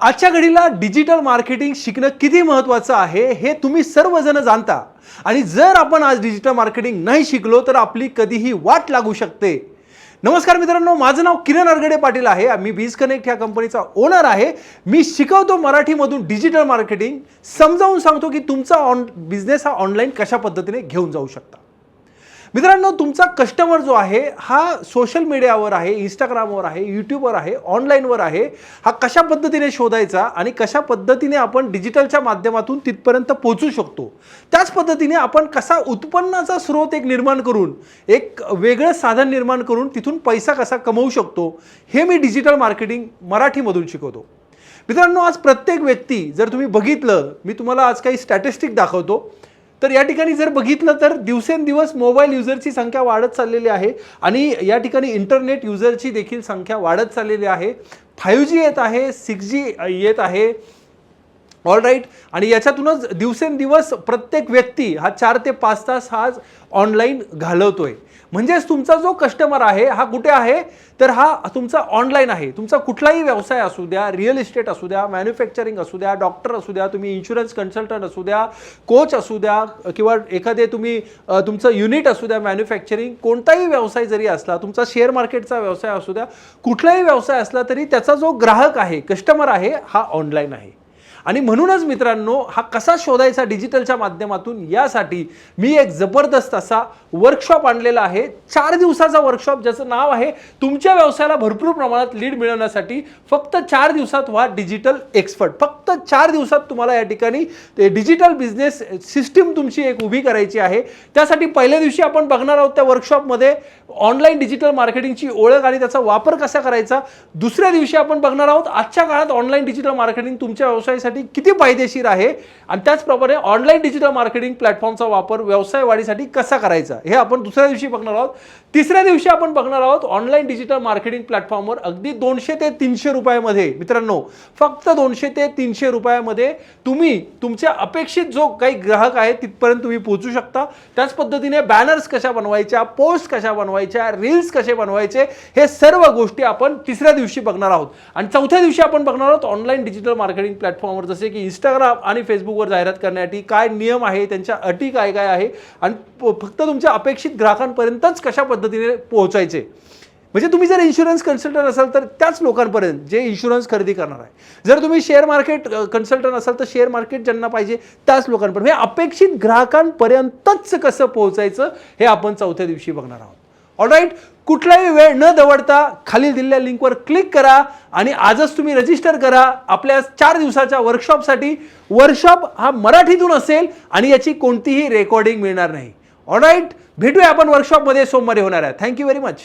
आजच्या घडीला digital marketing शिकणं किती महत्त्वाचं आहे हे तुम्ही सर्वजण जाणता. आणि जर आपण आज डिजिटल मार्केटिंग नाही शिकलो तर आपली कधीही वाट लागू शकते. नमस्कार मित्रांनो माझं नाव किरण अरगडे पाटील आहे. मी बीज कनेक्ट ह्या कंपनीचा ओनर आहे. मी शिकवतो मराठीमधून डिजिटल मार्केटिंग. समजावून सांगतो की तुमचा ऑन बिझनेस हा ऑनलाईन कशा पद्धतीने घेऊन जाऊ शकता. मित्रांनो तुमचा कस्टमर जो आहे हा सोशल मीडियावर आहे इंस्टाग्रामवर आहे यूट्यूबवर आहे ऑनलाईनवर आहे हा कशा पद्धतीने शोधायचा आणि कशा पद्धतीने आपण डिजिटलच्या माध्यमातून तिथपर्यंत पोहोचू शकतो? त्याच पद्धतीने आपण कसा उत्पन्नाचा स्रोत एक निर्माण करून एक वेगळं साधन निर्माण करून तिथून पैसा कसा कमवू शकतो हे मी डिजिटल मार्केटिंग मराठीमधून शिकवतो. मित्रांनो आज प्रत्येक व्यक्ती जर तुम्ही बघितलं मी तुम्हाला आज काही स्टॅटिस्टिक दाखवतो. तर या ठिकाणी जर बघितलं तर दिवसेंदिवस मोबाईल युजरची संख्या वाढत चाललेली आहे आणि या ठिकाणी इंटरनेट युजरची देखील संख्या वाढत चाललेली आहे. फाईव्ह जी येत आहे सिक्स जी येत आहे. ऑल राईट आणि याच्यातूनच दिवसेंदिवस प्रत्येक व्यक्ती हा चार ते पाच तास हा ऑनलाईन घालवतोय. म्हणजेच तुमचा जो कस्टमर आहे हा कुठे आहे? तर हा तुमचा ऑनलाईन आहे. तुमचा कुठलाही व्यवसाय असू द्या रिअल इस्टेट असू द्या मॅन्युफॅक्चरिंग असू द्या डॉक्टर असू द्या तुम्ही इन्शुरन्स कन्सल्टंट असू द्या कोच असू द्या किंवा एखादे तुम्ही तुमचं युनिट असू द्या मॅन्युफॅक्चरिंग कोणताही व्यवसाय जरी असला तुमचा शेअर मार्केटचा व्यवसाय असू द्या कुठलाही व्यवसाय असला तरी त्याचा जो ग्राहक आहे कस्टमर आहे हा ऑनलाईन आहे. आणि म्हणूनच मित्रांनो हा कसा शोधायचा डिजिटलच्या माध्यमातून यासाठी मी एक जबरदस्त असा वर्कशॉप आणलेला आहे. चार दिवसाचा वर्कशॉप ज्याचं नाव आहे तुमच्या व्यवसायाला भरपूर प्रमाणात लीड मिळवण्यासाठी फक्त चार दिवसात व्हा डिजिटल एक्सपर्ट फक्त चार दिवसात तुम्हाला या ठिकाणी ते डिजिटल बिझनेस सिस्टीम तुमची एक उभी करायची आहे. त्यासाठी पहिल्या दिवशी आपण बघणार आहोत त्या वर्कशॉपमध्ये ऑनलाईन डिजिटल मार्केटिंगची ओळख आणि त्याचा वापर कसा करायचा. दुसऱ्या दिवशी आपण बघणार आहोत आजच्या काळात ऑनलाईन डिजिटल मार्केटिंग तुमच्या व्यवसायासाठी किती फायदेशीर आहे? आणि त्याचप्रमाणे ऑनलाईन डिजिटल मार्केटिंग प्लॅटफॉर्मचा वापर व्यवसाय वाढीसाठी कसा करायचा? हे आपण दुसऱ्या दिवशी बघणार आहोत. तिसऱ्या दिवशी आपण बघणार आहोत ऑनलाईन डिजिटल मार्केटिंग प्लॅटफॉर्मवर अगदी दोनशे ते तीनशे रुपयामध्ये मित्रांनो फक्त दोनशे ते तीनशे रुपयामध्ये तुम्ही तुमच्या अपेक्षित जो काही ग्राहक आहे तिथपर्यंत तुम्ही पोहोचू शकता. त्याच पद्धतीने बॅनर्स कशा बनवायच्या पोस्ट कशा बनवायच्या रील्स कसे बनवायचे हे सर्व गोष्टी आपण तिसऱ्या दिवशी बघणार आहोत. आणि चौथ्या दिवशी आपण बघणार आहोत ऑनलाईन डिजिटल मार्केटिंग प्लॅटफॉर्मवर जसे की इंस्टाग्राम आणि फेसबुकवर जाहिरात करण्यासाठी काय नियम आहे त्यांच्या अटी काय काय आहे आणि फक्त तुमच्या अपेक्षित ग्राहकांपर्यंतच कशा पद्धतीने पोहोचायचे? म्हणजे तुम्ही जर इन्शुरन्स कन्सल्टंट असाल तर त्याच लोकांपर्यंत जे इन्शुरन्स खरेदी करणार आहे. जर तुम्ही शेअर मार्केट कन्सल्टंट असाल तर शेअर मार्केट ज्यांना पाहिजे त्याच लोकांपर्यंत. हे अपेक्षित ग्राहकांपर्यंतच कसं पोहोचायचं हे आपण चौथ्या दिवशी बघणार आहोत. ऑलराईट कुठलाही वेळ न दवडता खाली दिलेल्या लिंकवर क्लिक करा आणि आजच तुम्ही रजिस्टर करा आपल्या चार दिवसाच्या वर्कशॉपसाठी वर्कशॉप हा मराठीतून असेल आणि याची कोणतीही रेकॉर्डिंग मिळणार नाही. ऑलराईट भेटूया आपण वर्कशॉपमध्ये सोमवारी होणार आहे. Thank you very much